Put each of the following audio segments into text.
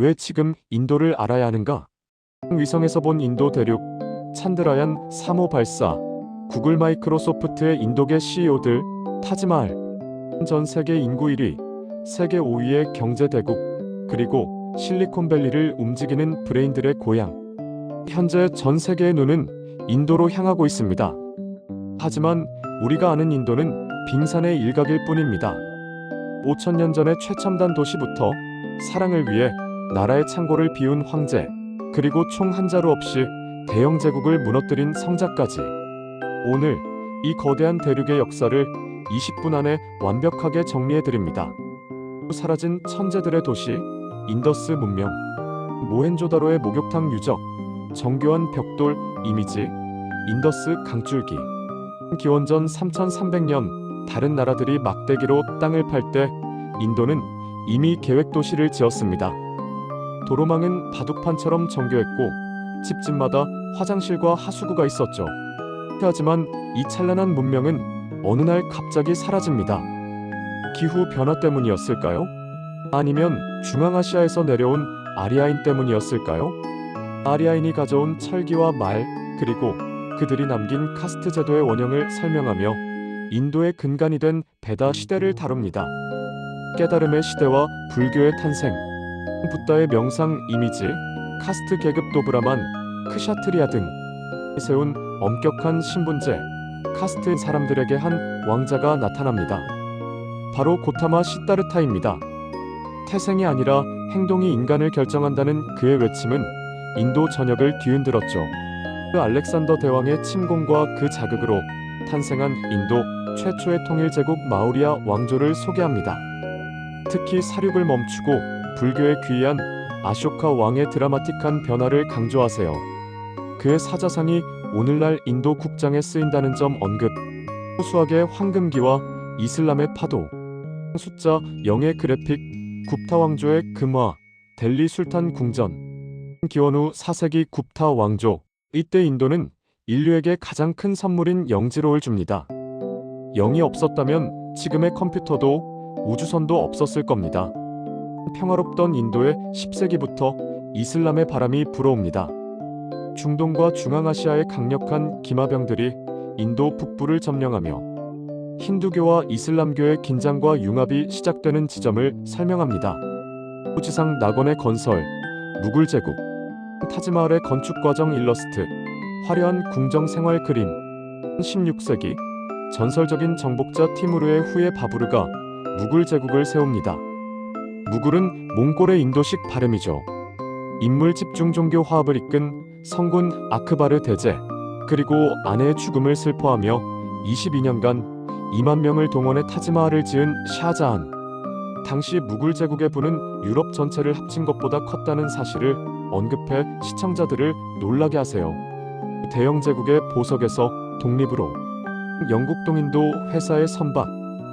왜 지금 인도를 알아야 하는가? 위성에서 본 인도 대륙, 찬드라얀 3호 발사, 구글 마이크로소프트의 인도계 CEO들, 타지마할, 전 세계 인구 1위, 세계 5위의 경제 대국, 그리고 실리콘밸리를 움직이는 브레인들의 고향. 현재 전 세계의 눈은 인도로 향하고 있습니다. 하지만 우리가 아는 인도는 빙산의 일각일 뿐입니다. 5천년 전의 최첨단 도시부터 사랑을 위해 나라의 창고를 비운 황제, 그리고 총 한 자루 없이 대영 제국을 무너뜨린 성자까지. 오늘 이 거대한 대륙의 역사를 20분 안에 완벽하게 정리해 드립니다. 사라진 천재들의 도시, 인더스 문명, 모헨조다로의 목욕탕 유적, 정교한 벽돌 이미지, 인더스 강줄기. 기원전 3300년 다른 나라들이 막대기로 땅을 팔 때 인도는 이미 계획 도시를 지었습니다. 도로망은 바둑판처럼 정교했고 집집마다 화장실과 하수구가 있었죠. 하지만 이 찬란한 문명은 어느 날 갑자기 사라집니다. 기후 변화 때문이었을까요? 아니면 중앙아시아에서 내려온 아리아인 때문이었을까요? 아리아인이 가져온 철기와 말, 그리고 그들이 남긴 카스트 제도의 원형을 설명하며 인도의 근간이 된 베다 시대를 다룹니다. 깨달음의 시대와 불교의 탄생, 붓다의 명상 이미지, 카스트 계급 도브라만, 크샤트리아 등 세운 엄격한 신분제, 카스트 사람들에게 한 왕자가 나타납니다. 바로 고타마 시다르타입니다. 태생이 아니라 행동이 인간을 결정한다는 그의 외침은 인도 전역을 뒤흔들었죠. 그 알렉산더 대왕의 침공과 그 자극으로 탄생한 인도 최초의 통일 제국 마우리아 왕조를 소개합니다. 특히 사륙을 멈추고 불교에 귀의한 아쇼카 왕의 드라마틱한 변화를 강조하세요. 그의 사자상이 오늘날 인도 국장에 쓰인다는 점 언급. 소수하게 황금기와 이슬람의 파도, 숫자 0의 그래픽, 굽타 왕조의 금화, 델리 술탄 궁전. 기원 후 4세기 굽타 왕조. 이때 인도는 인류에게 가장 큰 선물인 영지로를 줍니다. 영이 없었다면 지금의 컴퓨터도 우주선도 없었을 겁니다. 평화롭던 인도에 10세기부터 이슬람의 바람이 불어옵니다. 중동과 중앙아시아의 강력한 기마병들이 인도 북부를 점령하며 힌두교와 이슬람교의 긴장과 융합이 시작되는 지점을 설명합니다. 후지상 낙원의 건설, 무굴 제국, 타지마을의 건축 과정 일러스트, 화려한 궁정 생활 그림, 16세기 전설적인 정복자 티무르의 후예 바부르가 무굴 제국을 세웁니다. 무굴은 몽골의 인도식 발음이죠. 인물 집중 종교 화합을 이끈 성군 아크바르 대제 그리고 아내의 죽음을 슬퍼하며 22년간 2만 명을 동원해 타지마할을 지은 샤자한 당시 무굴 제국의 부는 유럽 전체를 합친 것보다 컸다는 사실을 언급해 시청자들을 놀라게 하세요. 대영 제국의 보석에서 독립으로 영국 동인도 회사의 선박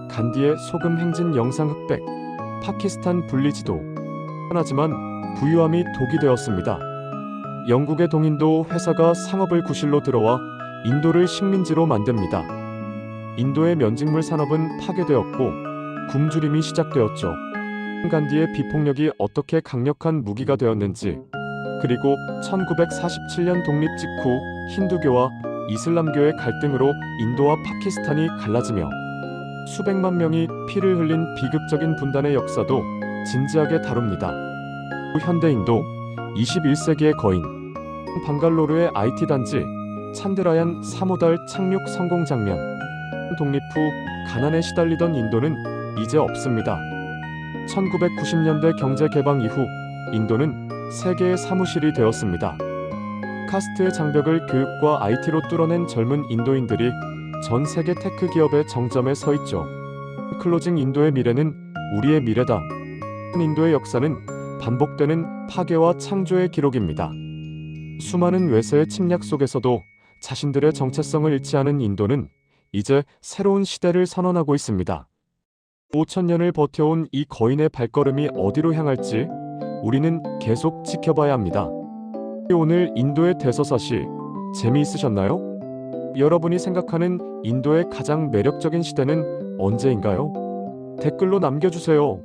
간디의 소금 행진 영상 흑백 파키스탄 분리지도 하지만 부유함이 독이 되었습니다. 영국의 동인도 회사가 상업을 구실로 들어와 인도를 식민지로 만듭니다. 인도의 면직물 산업은 파괴되었고 굶주림이 시작되었죠. 간디의 비폭력이 어떻게 강력한 무기가 되었는지 그리고 1947년 독립 직후 힌두교와 이슬람교의 갈등으로 인도와 파키스탄이 갈라지며 수백만 명이 피를 흘린 비극적인 분단의 역사도 진지하게 다룹니다. 현대 인도 21세기의 거인 방갈로르의 IT 단지 찬드라얀 3호달 착륙 성공 장면 독립 후 가난에 시달리던 인도는 이제 없습니다. 1990년대 경제 개방 이후 인도는 세계의 사무실이 되었습니다. 카스트의 장벽을 교육과 IT로 뚫어낸 젊은 인도인들이 전 세계 테크 기업의 정점에 서 있죠. 클로징 인도의 미래는 우리의 미래다. 인도의 역사는 반복되는 파괴와 창조의 기록입니다. 수많은 외세의 침략 속에서도 자신들의 정체성을 잃지 않은 인도는 이제 새로운 시대를 선언하고 있습니다. 5천년을 버텨온 이 거인의 발걸음이 어디로 향할지 우리는 계속 지켜봐야 합니다. 오늘 인도의 대서사시 재미있으셨나요? 여러분이 생각하는 인도의 가장 매력적인 시대는 언제인가요? 댓글로 남겨주세요.